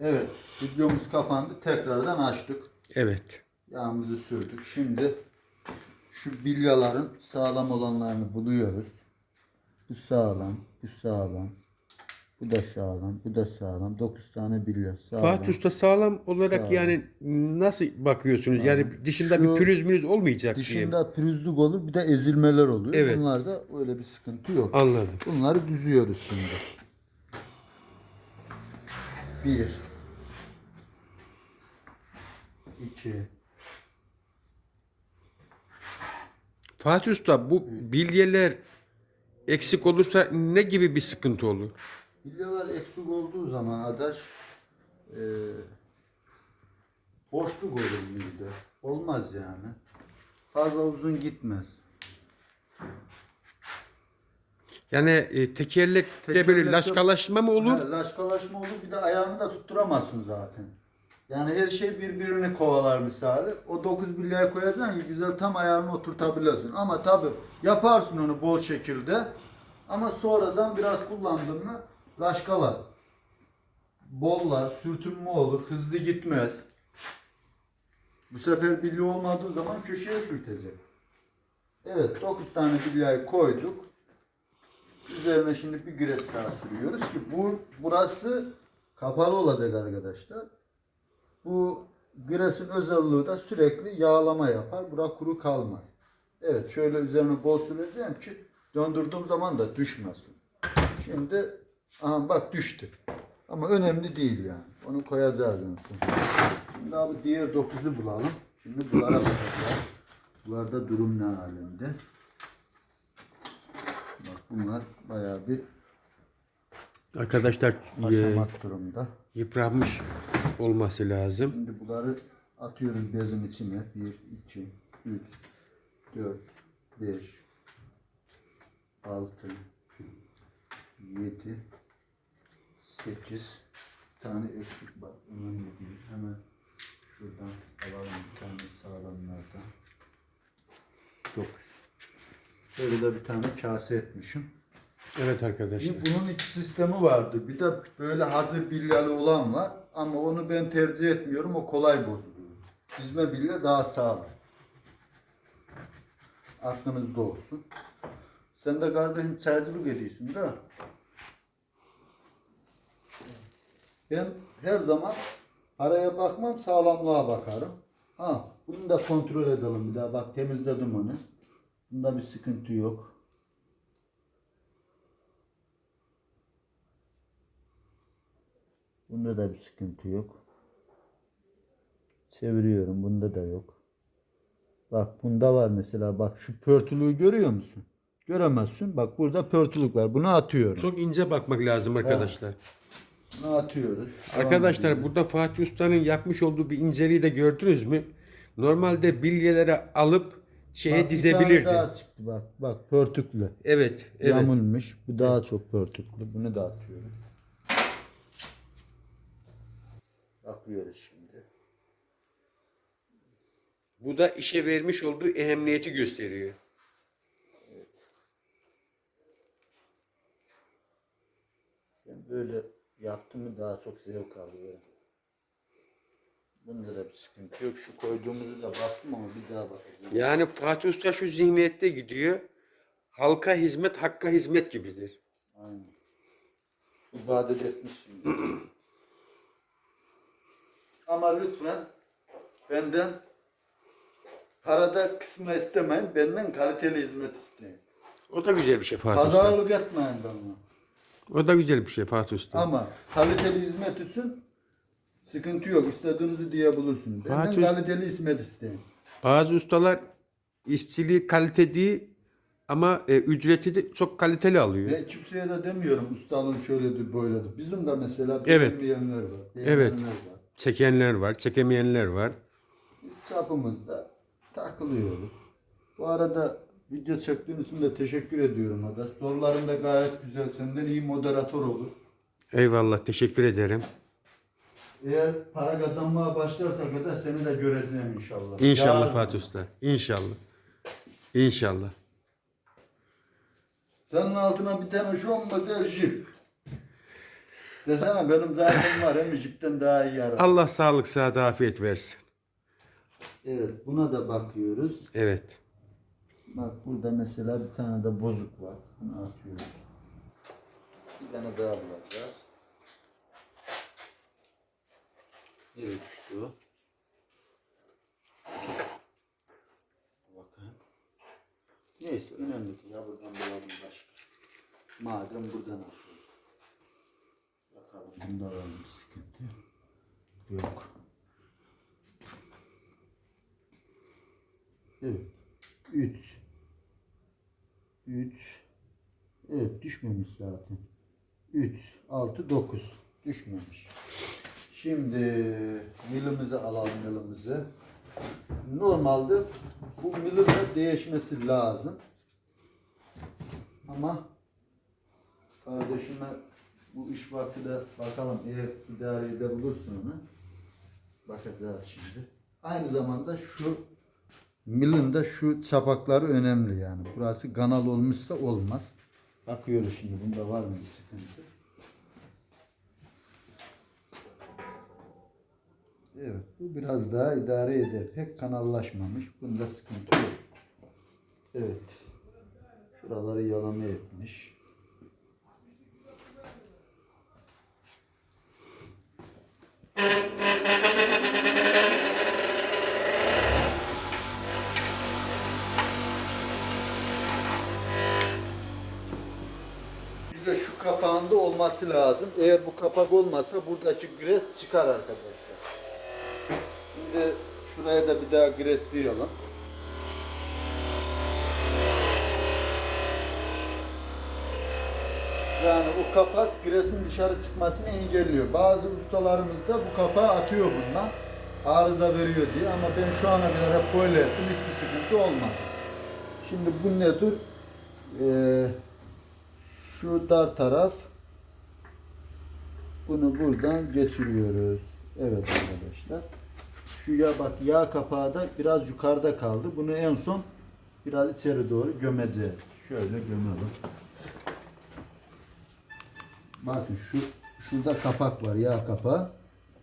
Evet, videomuz kapandı. Tekrardan açtık. Evet. Yağımızı sürdük. Şimdi şu bilyaların sağlam olanlarını buluyoruz. Bu sağlam, bu sağlam. Bu da sağlam, bu da sağlam. 9 tane bilya sağlam. Fatih Usta sağlam olarak Sağlam. yani nasıl bakıyorsunuz? Yani dışında Şu bir pürüz mürüz olmayacak diye. mi? Dışında pürüzlük olur, bir de ezilmeler oluyor. Evet. Bunlarda öyle bir sıkıntı yok. Anladım. Bunları düzüyoruz şimdi. Bir. İki, Fatih Usta bu bilyeler eksik olursa ne gibi bir sıkıntı olur? Bilyalar eksik olduğu zaman adaş e, boşluk olur mide. Olmaz yani. Fazla uzun gitmez. Yani e, tekerlekte böyle Tekerlekte- laşkalaşma mı olur? Ha, laşkalaşma olur bir de ayağını da tutturamazsın zaten. Yani her şey birbirini kovalar misali. O 9 bilyaya koyacaksın güzel tam ayarını oturtabiliyorsun. Ama tabi yaparsın onu bol şekilde. Ama sonradan biraz kullandın mı laşkalar. Bollar, sürtünme olur, hızlı gitmez. Bu sefer bilye olmadığı zaman köşeye sürtecek. Evet 9 tane bilyayı koyduk. Üzerine şimdi bir güres daha sürüyoruz ki bu burası kapalı olacak arkadaşlar. Bu güresin özelliği de sürekli yağlama yapar. Bura kuru kalmaz. Evet şöyle üzerine bol süreceğim ki döndürdüğüm zaman da düşmesin. Şimdi aha bak düştü. Ama önemli değil yani. Onu koyacağız en son. Şimdi abi diğer 9'u bulalım. Şimdi bunlara bakacağız. Bunlarda durum ne halinde? Bak bunlar bayağı bir Arkadaşlar e, aşamak durumda. Yıpranmış olması lazım. Şimdi bunları atıyoruz bezin içine. 1, 2, 3, 4, 5, 6, 7, 8 tane eksik var. Önemli değil. Hemen şuradan alalım bir tane sağlamlardan. 9. Böyle de bir tane kase etmişim. Evet arkadaşlar. Bunun iki sistemi vardı. Bir de böyle hazır bilyalı olan var. Ama onu ben tercih etmiyorum. O kolay bozuluyor. Dizme bilye daha sağlam. Aklınızda olsun. Sen de kardeşim çaycılık ediyorsun değil mi? Ben her zaman paraya bakmam sağlamlığa bakarım. Ha, bunu da kontrol edelim bir daha. Bak temizledim onu. Bunda bir sıkıntı yok. Bunda da bir sıkıntı yok. Çeviriyorum. Bunda da yok. Bak bunda var mesela. Bak şu pörtülüğü görüyor musun? Göremezsin. Bak burada pörtülük var. Bunu atıyorum. Çok ince bakmak lazım arkadaşlar. Bunu atıyoruz. Arkadaşlar ediyoruz. burada Fatih Usta'nın yapmış olduğu bir inceliği de gördünüz mü? Normalde bilyelere alıp şeye Bak, dizebilirdi. daha çıktı bak. Bak pörtüklü. Evet, evet. Yamulmuş. Bu daha çok pörtüklü. Bunu da atıyorum. Bakıyoruz şimdi. Bu da işe vermiş olduğu ehemmiyeti gösteriyor. Ben böyle yaptım mı daha çok zevk alıyorum. Bunda da bir sıkıntı yok. Şu koyduğumuzu da baktım ama bir daha bakacağım. Yani Fatih Usta şu zihniyette gidiyor. Halka hizmet, hakka hizmet gibidir. Aynen. İbadet etmişsin. ama lütfen benden parada kısma istemeyin. Benden kaliteli hizmet isteyin. O da güzel bir şey Fatih Usta. Pazarlık etmeyin bana. O da güzel bir şey Fatih Usta. Ama kaliteli hizmet için sıkıntı yok. İstediğinizi diyebilirsin. Benden Fatih- kaliteli hizmet isteyin. Bazı ustalar işçiliği kalite değil ama e, ücreti de çok kaliteli alıyor. Ve kimseye de demiyorum ustalığın şöyledir böyledir. Bizim de mesela Evet. beğenmeyenler var. Evet. var. Çekenler var, çekemeyenler var. Çapımızda takılıyoruz. Bu arada video çektiğin için de teşekkür ediyorum Ada. Soruların da gayet güzel. Senden iyi moderatör olur. Eyvallah, teşekkür ederim. Eğer para kazanmaya başlarsak da seni de göreceğim inşallah. İnşallah Yarın. Fatih Usta. İnşallah. İnşallah. Senin altına bir tane şu model jip. Desene benim zaten var hem jipten daha iyi araba. Allah sağlık sıhhat afiyet versin. Evet buna da bakıyoruz. Evet. Bak burada mesela bir tane de bozuk var. Bunu atıyoruz. Bir tane daha bulacağız. Nereye düştü o? Bakın. Neyse önemli değil. Ya buradan bulalım başka. Madem buradan atıyoruz. Bunda var bir sıkıntı? Yok. Evet. 3 3 Evet düşmemiş zaten. 3 6 9 düşmemiş. Şimdi milimizi alalım milimizi. Normalde bu milin de değişmesi lazım. Ama kardeşime bu iş vakti de bakalım eğer idare edebilirsin onu. Bakacağız şimdi. Aynı zamanda şu Milin de şu çapakları önemli yani. Burası kanal olmuşsa olmaz. Bakıyoruz şimdi bunda var mı bir sıkıntı. Evet bu biraz daha idare eder. Pek kanallaşmamış. Bunda sıkıntı yok. Evet. Şuraları yalama etmiş. Kapağında olması lazım. Eğer bu kapak olmasa buradaki gres çıkar arkadaşlar. Şimdi şuraya da bir daha gresleyelim. Yani o kapak gresin dışarı çıkmasını engelliyor. Bazı ustalarımız da bu kapağı atıyor bundan. Arıza veriyor diye ama ben şu ana kadar hep böyle ettim. Hiçbir sıkıntı olmadı. Şimdi bu nedir? Ee, şu dar taraf bunu buradan geçiriyoruz. Evet arkadaşlar. Şu ya bak yağ kapağı da biraz yukarıda kaldı. Bunu en son biraz içeri doğru gömeceğiz. Şöyle gömelim. Bakın şu şurada kapak var yağ kapağı.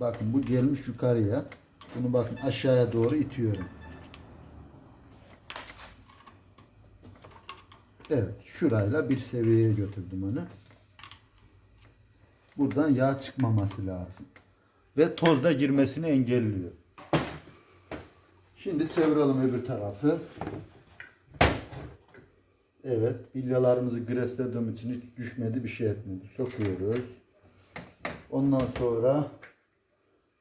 Bakın bu gelmiş yukarıya. Bunu bakın aşağıya doğru itiyorum. Evet, şurayla bir seviyeye götürdüm onu. Buradan yağ çıkmaması lazım. Ve toz da girmesini engelliyor. Şimdi çevirelim öbür tarafı. Evet, bilyalarımızı greslediğim için hiç düşmedi, bir şey etmedi. Sokuyoruz. Ondan sonra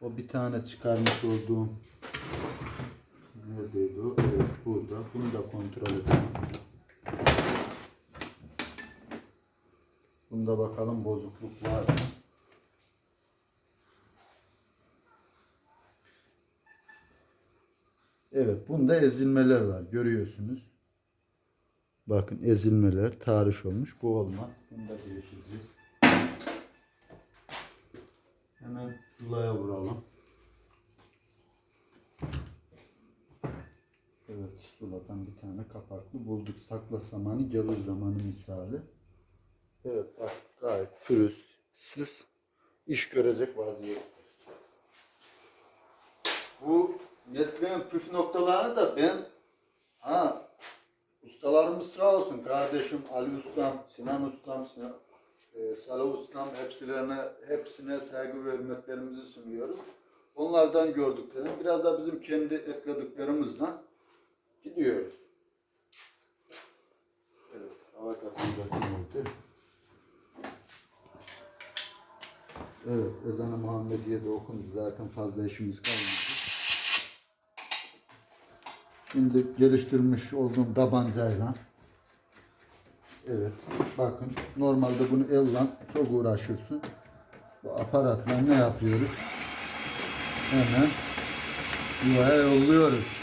o bir tane çıkarmış olduğum neredeydi o? Evet, burada. Bunu da kontrol edelim. Bunda bakalım bozukluk var mı? Evet, bunda ezilmeler var. Görüyorsunuz. Bakın ezilmeler, tarih olmuş. Bu olmaz. Bunu da değiştireceğiz. Hemen zulaya vuralım. Evet, suladan bir tane kapaklı bulduk. Sakla zamanı gelir zamanı misali. Evet bak gayet pürüzsüz iş görecek vaziyette. Bu mesleğin püf noktalarını da ben ha ustalarımız sağ olsun kardeşim Ali Ustam, Sinan Ustam, Sinan, e, Salih Ustam hepsine, hepsine saygı ve hürmetlerimizi sunuyoruz. Onlardan gördüklerim biraz da bizim kendi eklediklerimizle gidiyoruz. Evet, hava kasında oldu. Evet, ezanı Muhammediye de okundu. Zaten fazla işimiz kalmadı. Şimdi geliştirmiş olduğum tabancayla Evet, bakın normalde bunu elle çok uğraşırsın. Bu aparatla ne yapıyoruz? Hemen yuvaya yolluyoruz.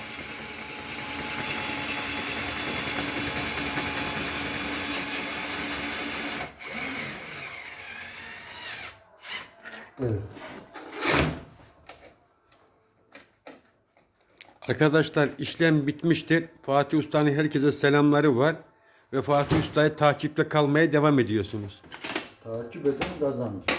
Evet. Arkadaşlar işlem bitmiştir. Fatih Usta'nın herkese selamları var. Ve Fatih Usta'yı takipte kalmaya devam ediyorsunuz. Takip eden kazanır.